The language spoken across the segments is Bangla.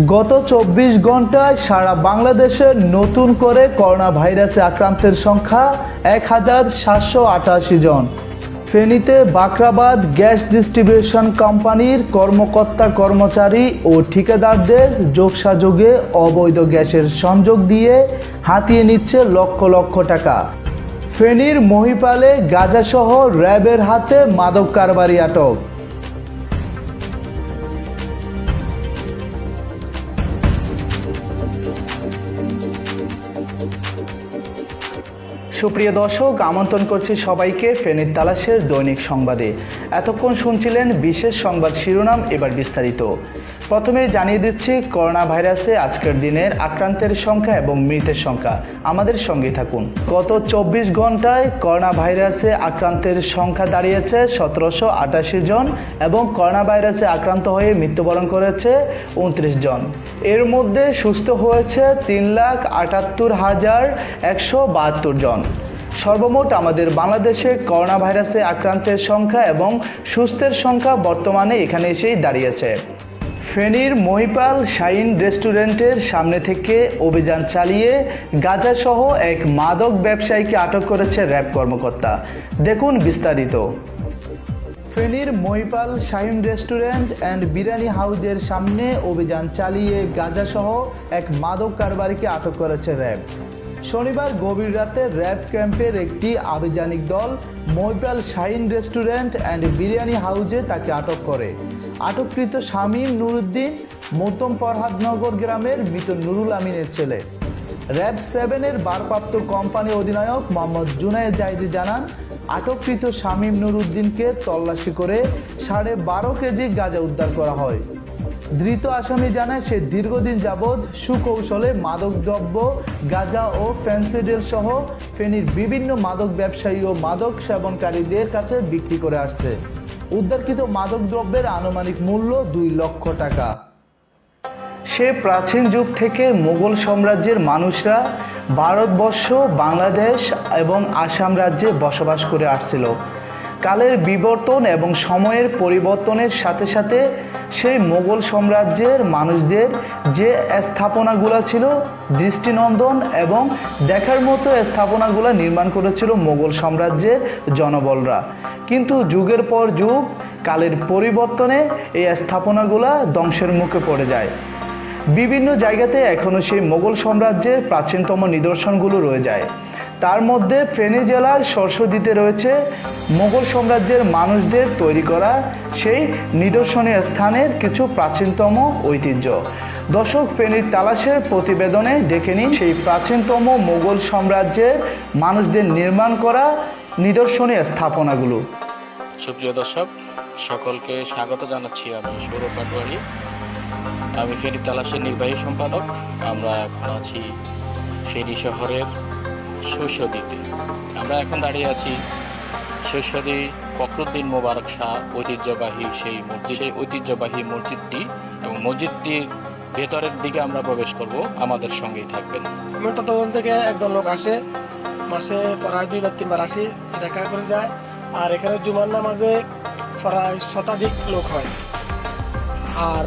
গত চব্বিশ ঘন্টায় সারা বাংলাদেশে নতুন করে করোনা ভাইরাসে আক্রান্তের সংখ্যা এক হাজার সাতশো আটাশি জন। ফেনীতে বাকরাবাদ গ্যাস ডিস্ট্রিবিউশন কোম্পানির কর্মকর্তা কর্মচারী ও ঠিকাদারদের যোগসাযোগে অবৈধ গ্যাসের সংযোগ দিয়ে হাতিয়ে নিচ্ছে লক্ষ লক্ষ টাকা। ফেনীর মহিপালে গাজাসহ র্যাবের হাতে মাদক কারবারি আটক। সুপ্রিয় দর্শক, আমন্ত্রণ করছি সবাইকে ফেনীর তালাশের দৈনিক সংবাদে। এতক্ষণ শুনছিলেন বিশেষ সংবাদ শিরোনাম, এবার বিস্তারিত। প্রথমে জানিয়ে দিচ্ছি করোনা ভাইরাসে আজকের দিনের আক্রান্তের সংখ্যা এবং মৃতের সংখ্যা। আমাদের সঙ্গে থাকুন। গত চব্বিশ ঘন্টায় করোনা ভাইরাসে আক্রান্তের সংখ্যা দাঁড়িয়েছে সতেরোশো আটাশি জন এবং করোনা ভাইরাসে আক্রান্ত হয়ে মৃত্যুবরণ করেছে উনত্রিশ জন। এর মধ্যে সুস্থ হয়েছে তিন লাখ আটাত্তর হাজার একশো বাহাত্তর জন। সর্বমোট আমাদের বাংলাদেশে করোনা ভাইরাসে আক্রান্তের সংখ্যা এবং সুস্থের সংখ্যা বর্তমানে এখানে এসেই দাঁড়িয়েছে। ফেনীর মহিপাল শাইন রেস্টুরেন্টের সামনে থেকে অভিযান চালিয়ে গাঁজাসহ এক মাদক ব্যবসায়ীকে আটক করেছে র্যাব কর্মকর্তা। দেখুন বিস্তারিত। ফেনীর মহিপাল শাহিম রেস্টুরেন্ট অ্যান্ড বিরিয়ানি হাউজের সামনে অভিযান চালিয়ে গাঁজাসহ এক মাদক কারবারিকে আটক করেছে র্যাব। শনিবার গভীর রাতে র্যাব ক্যাম্পের একটি আভিযানিক দল মহিপাল শাহিন রেস্টুরেন্ট অ্যান্ড বিরিয়ানি হাউজে তাকে আটক করে। আটককৃত শামীম নুরুদ্দিন মধ্যম ফরহাদনগর গ্রামের মৃত নুরুল আমিনের ছেলে। র্যাব সেভেনের ভারপ্রাপ্ত কোম্পানি অধিনায়ক মোহাম্মদ জুনায়েদ জাহিদি জানান, আটককৃত শামীম নুরুদ্দিনকে তল্লাশি করে সাড়ে বারো কেজি গাঁজা উদ্ধার করা হয়। ধৃত আসামি জানায়, সে দীর্ঘদিন যাবৎ সুকৌশলে মাদকদ্রব্য, গাঁজা ও ফ্যান্সিডেল সহ ফেনীর বিভিন্ন মাদক ব্যবসায়ী ও মাদক সেবনকারীদের কাছে বিক্রি করে আসছে। উদ্ধারকৃত মাদকদ্রব্যের আনুমানিক মূল্য দুই লক্ষ টাকা। সে প্রাচীন যুগ থেকে মুঘল সাম্রাজ্যের মানুষরা ভারতবর্ষ, বাংলাদেশ এবং আসাম রাজ্যে বসবাস করে আসছিল। কালের বিবর্তন এবং সময়ের পরিবর্তনের সাথে সাথে সেই মোগল সাম্রাজ্যের মানুষদের যে স্থাপনাগুলো ছিল, দৃষ্টিনন্দন এবং দেখার মতো স্থাপনাগুলো নির্মাণ করেছিল মোগল সাম্রাজ্যের জনবলরা। কিন্তু যুগের পর যুগ, কালের পরিবর্তনে এই স্থাপনাগুলো ধ্বংসের মুখে পড়ে যায়। বিভিন্ন জায়গাতে এখনও সেই মোগল সাম্রাজ্যের প্রাচীনতম নিদর্শনগুলো রয়ে যায়। তার মধ্যে ফেনী জেলার সরস্বতীতে রয়েছে মোগল সাম্রাজ্যের মানুষদের তৈরি করা সেই নিদর্শনীয় স্থানের কিছু প্রাচীনতম ঐতিহ্য। দর্শক, ফেনীর তালাশের প্রতিবেদনে দেখে নিন সেই প্রাচীনতম মোগল সাম্রাজ্যের মানুষদের নির্মাণ করা নিদর্শনীয় স্থাপনাগুলো। সুপ্রিয় দর্শক, সকলকে স্বাগত জানাচ্ছি আমি সৌরভ পাটোয়ারি। আমি ফেরি তালাশের নির্বাহী সম্পাদক। আমরা এখন আছি ফেরি শহরের শৈশদীতে। আমরা এখন দাঁড়িয়ে আছি শৈশদী ফখরুদ্দিন মোবারক শাহ ঐতিহ্যবাহী সেই মসজিদ, সেই ঐতিহ্যবাহী মসজিদটি এবং মসজিদটির ভেতরের দিকে আমরা প্রবেশ করব, আমাদের সঙ্গেই থাকবেন। ততক্ষণ থেকে একজন লোক আসে, মাসে প্রায় দুইবার তিনবার আসি, দেখা করে যায়, আর এখানে জুমার নামাজে প্রায় শতাধিক লোক হয়। আর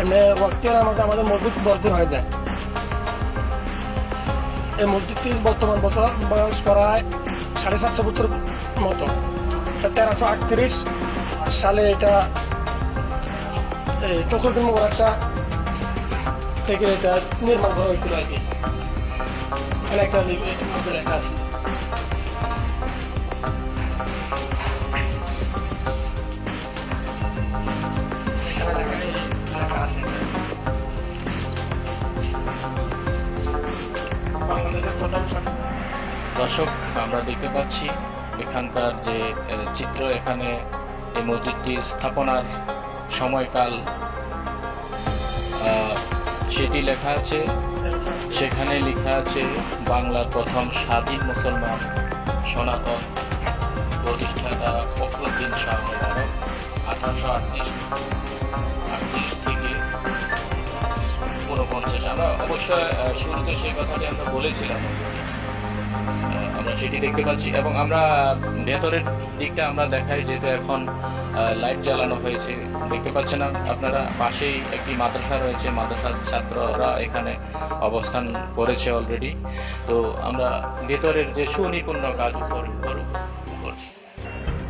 এমনি ওয়াক্তের নামাজে আমাদের মসজিদ ভরপুর হয়ে যায়। এই মসজিদটি বর্তমান বছর বয়স প্রায় সাড়ে সাতশো বছর মতো। তেরোশো আটত্রিশ সালে এটা, এই ফখরুদ্দিন মোবারকটা থেকে এটা নির্মাণ করা হয়েছিল আর কি। মধ্যে আছে। দর্শক, আমরা দেখতে পাচ্ছি এখানকার যে চিত্র, এখানে এই মসজিদটির স্থাপনার সময়কাল সেটি লেখা আছে। সেখানে লেখা আছে, বাংলার প্রথম স্বাধীন মুসলমান সনাতন প্রতিষ্ঠাতা ফখরুদ্দিন শাহ আঠারোশো আটত্রিশ আটত্রিশ থেকে ঊনপঞ্চাশ। আমরা অবশ্যই শুরুতে সেই কথাটি আমরা বলেছিলাম। আমরা সেটি দেখতে পাচ্ছি এবং আমরা ভেতরের দিকটা আমরা দেখাই, যেহেতু এখন লাইট জ্বালানো হয়েছে। দেখতে পাচ্ছেন আপ- আপনারা পাশেই একটি মাদ্রাসা রয়েছে। মাদ্রাসার ছাত্ররা এখানে অবস্থান করেছে অলরেডি তো আমরা ভেতরের যে সুনিপুণ্য কাজ উপর।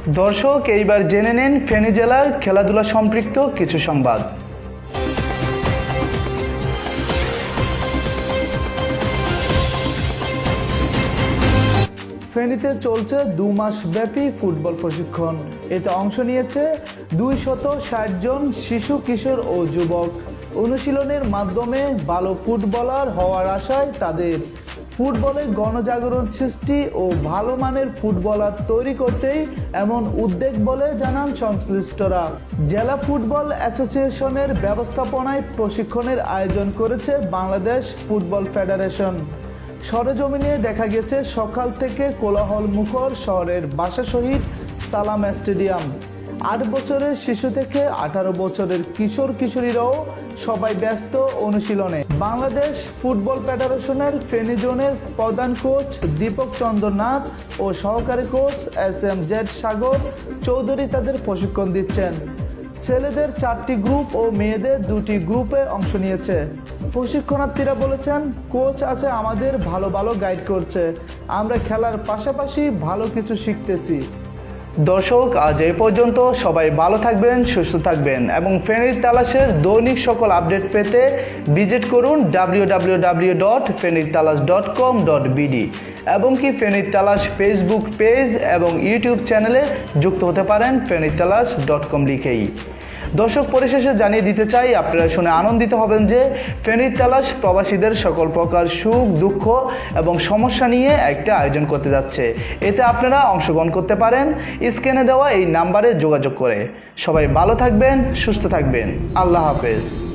দর্শক, এইবার জেনে নিন ফেনী জেলার খেলাধুলা সম্পৃক্ত কিছু সংবাদ। ফেনীতে চলছে দু মাস ব্যাপী ফুটবল প্রশিক্ষণ। এতে অংশ নিয়েছে দুই শত ষাট জন শিশু, কিশোর ও যুবক। অনুশীলনের মাধ্যমে ভালো ফুটবলার হওয়ার আশায় তাদের ফুটবলে গণজাগরণ সৃষ্টি ও ভালো মানের ফুটবলার তৈরি করতেই এমন উদ্যোগ বলে জানান সংশ্লিষ্টরা। জেলা ফুটবল অ্যাসোসিয়েশনের ব্যবস্থাপনায় প্রশিক্ষণের আয়োজন করেছে বাংলাদেশ ফুটবল ফেডারেশন। সরেজমিনে দেখা গেছে সকাল থেকে কোলাহল মুখর শহরের বাসা শহীদ সালাম স্টেডিয়াম। আট বছরের শিশু থেকে আঠারো বছরের কিশোর কিশোরীরাও সবাই ব্যস্ত অনুশীলনে। বাংলাদেশ ফুটবল ফেডারেশনের ফেনী জোনের প্রধান কোচ দীপক চন্দ্রনাথ ও সহকারী coach S M Z Sagar Chowdhury তাদের প্রশিক্ষণ দিচ্ছেন। ছেলেদের চারটি গ্রুপ ও মেয়েদের দুটি গ্রুপে অংশ নিয়েছে। প্রশিক্ষণার্থীরা বলেছেন কোচ আছে আমাদের, ভালো ভালো গাইড করছে। আমরা খেলার পাশাপাশি ভালো কিছু শিখতেছি। দর্শক, আজ এই পর্যন্ত সবাই ভালো থাকবেন, সুস্থ থাকবেন এবং ফেনীর তালাশের দৈনিক সকল আপডেট পেতে ভিজিট করুন ডাব্লিউ ডাব্লিউ ডাব্লিউ ডট ফেনীর তালাশ ডট কম ডট বিডি এবং কি ফেনীর তালাশ ফেসবুক পেজ এবং ইউটিউব চ্যানেলে যুক্ত হতে পারেন ফেনীর তালাশ ডট কম লিখেই। দর্শক পরিশেষে জানিয়ে দিতে চাই, আপনারা শুনে আনন্দিত হবেন যে ফেনীর তালাশ প্রবাসীদের সকল প্রকার সুখ, দুঃখ এবং সমস্যা নিয়ে একটা আয়োজন করতে যাচ্ছে। এতে আপনারা অংশগ্রহণ করতে পারেন। স্ক্রিনে দেওয়া এই নাম্বারে যোগাযোগ করে। সবাই ভালো থাকবেন, সুস্থ থাকবেন। আল্লাহ হাফেজ।